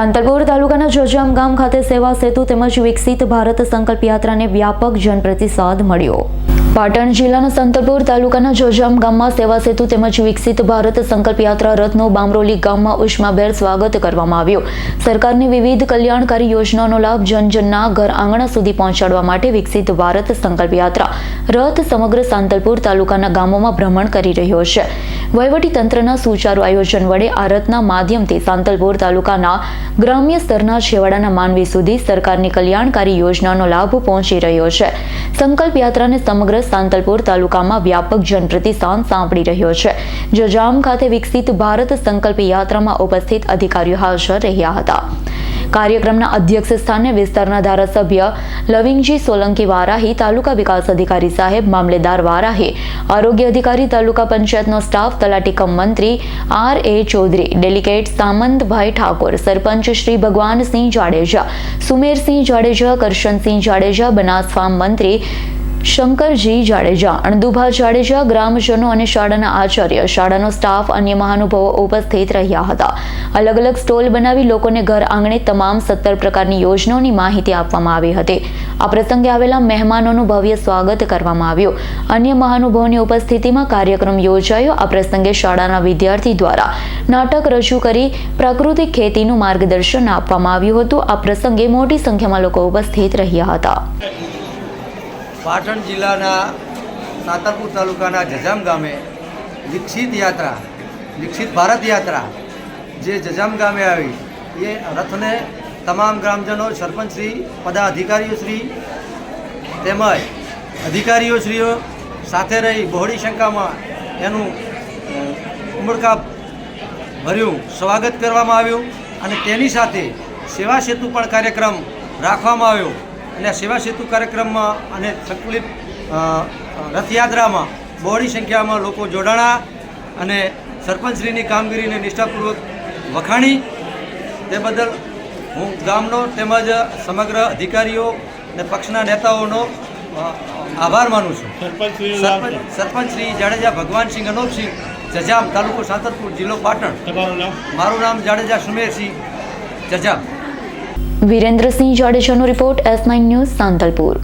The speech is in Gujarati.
સાંતલપુર તાલુકાના જોજામ ગામ ખાતે સેવા સેતુ તેમજ વિકસિત ભારત સંકલ્પ યાત્રાને વ્યાપક જનપ્રતિસાદ મળ્યો. પાટણ જિલ્લાના સંતલપુર તાલુકાના જોજામ ગામમાં સેવા સેતુ તેમજ વિકસિત ભારત સંકલ્પ યાત્રા રથનું બામરોલી ગામમાં ઉષ્માભેર સ્વાગત કરવામાં આવ્યું. સરકારની વિવિધ કલ્યાણકારી યોજનાઓનો લાભ જનજનના ઘર આંગણા સુધી પહોંચાડવા માટે વિકસિત ભારત સંકલ્પ યાત્રા રથ સમગ્ર સાંતલપુર તાલુકાના ગામોમાં ભ્રમણ કરી રહ્યો છે. તંત્રના સુચારુ આયોજન વડે આ રથના માધ્યમથી સાંતલપુર તાલુકાના ગ્રામ્ય સ્તરના છેવાડાના માનવી સુધી સરકારની કલ્યાણકારી યોજનાનો લાભ પહોંચી રહ્યો છે. સંકલ્પ યાત્રાને સમગ્ર સાંતલપુર તાલુકામાં વ્યાપક જનપ્રતિસાદ સાંપડી રહ્યો છે. જજામ ખાતે વિકસિત ભારત સંકલ્પ યાત્રામાં ઉપસ્થિત અધિકારીઓ હાજર રહ્યા હતા. કાર્યક્રમના અધ્યક્ષ સ્થાને વિસ્તારના ધારાસભ્ય લવિંગજી સોલંકી વારાહી, તાલુકા વિકાસ અધિકારી સાહેબ મામલેદાર વારાહી, આરોગ્ય અધિકારી, તાલુકા પંચાયતનો સ્ટાફ, તલાટી કમ મંત્રી R A Chaudhary, delegate Samantbhai Thakor, sarpanch Shri Bhagwansinh Jadeja Sumersinh Jadeja Karshansinh Jadeja, Banas farm મંત્રી શંકરજી જાડેજા, અણદુભા જાડેજા, ગ્રામજનો અને શાળાના આચાર્ય, શાળાનો સ્ટાફ અન્ય મહાનુભાવો ઉપસ્થિત રહ્યા હતા. અલગ અલગ સ્ટોલ બનાવી લોકોને ઘર આંગણે તમામ સત્તર પ્રકારની યોજનાઓની માહિતી આપવામાં આવી હતી. આ પ્રસંગે આવેલા મહેમાનોનું ભવ્ય સ્વાગત કરવામાં આવ્યું. અન્ય મહાનુભાવોની ઉપસ્થિતિમાં કાર્યક્રમ યોજાયો. આ પ્રસંગે શાળાના વિદ્યાર્થી દ્વારા નાટક રજૂ કરી પ્રાકૃતિક ખેતીનું માર્ગદર્શન આપવામાં આવ્યું હતું. આ પ્રસંગે મોટી સંખ્યામાં લોકો ઉપસ્થિત રહ્યા હતા. પાટણ જિલ્લાના સાતરપુર તાલુકાના જજામ ગામે વિકસિત યાત્રા વિકસિત ભારત યાત્રા જે જજામ ગામે આવી, એ રથને તમામ ગ્રામજનો, સરપંચશ્રી પદાધિકારીઓશ્રી તેમજ અધિકારીઓશ્રીઓ સાથે રહી બહોળી સંખ્યામાં એનું ઉમળકા ભર્યું, સ્વાગત કરવામાં આવ્યું અને તેની સાથે સેવા સેતુ પણ કાર્યક્રમ રાખવામાં આવ્યો. અને સેવા સેતુ કાર્યક્રમમાં અને સંકલિત રથયાત્રામાં બહોળી સંખ્યામાં લોકો જોડાણા અને સરપંચશ્રીની કામગીરીને નિષ્ઠાપૂર્વક વખાણી. તે બદલ હું ગામનો તેમજ સમગ્ર અધિકારીઓ અને પક્ષના નેતાઓનો આભાર માનું છું. સરપંચ સરપંચ શ્રી જાડેજા ભગવાનસિંહ અનોપસિંહ જજામ તાલુકો સાંતરપુર જિલ્લો પાટણ. મારું નામ Jadeja Sumersinh Jajam. Virendrasinh જાડેજાનો report S nine news Santalpur.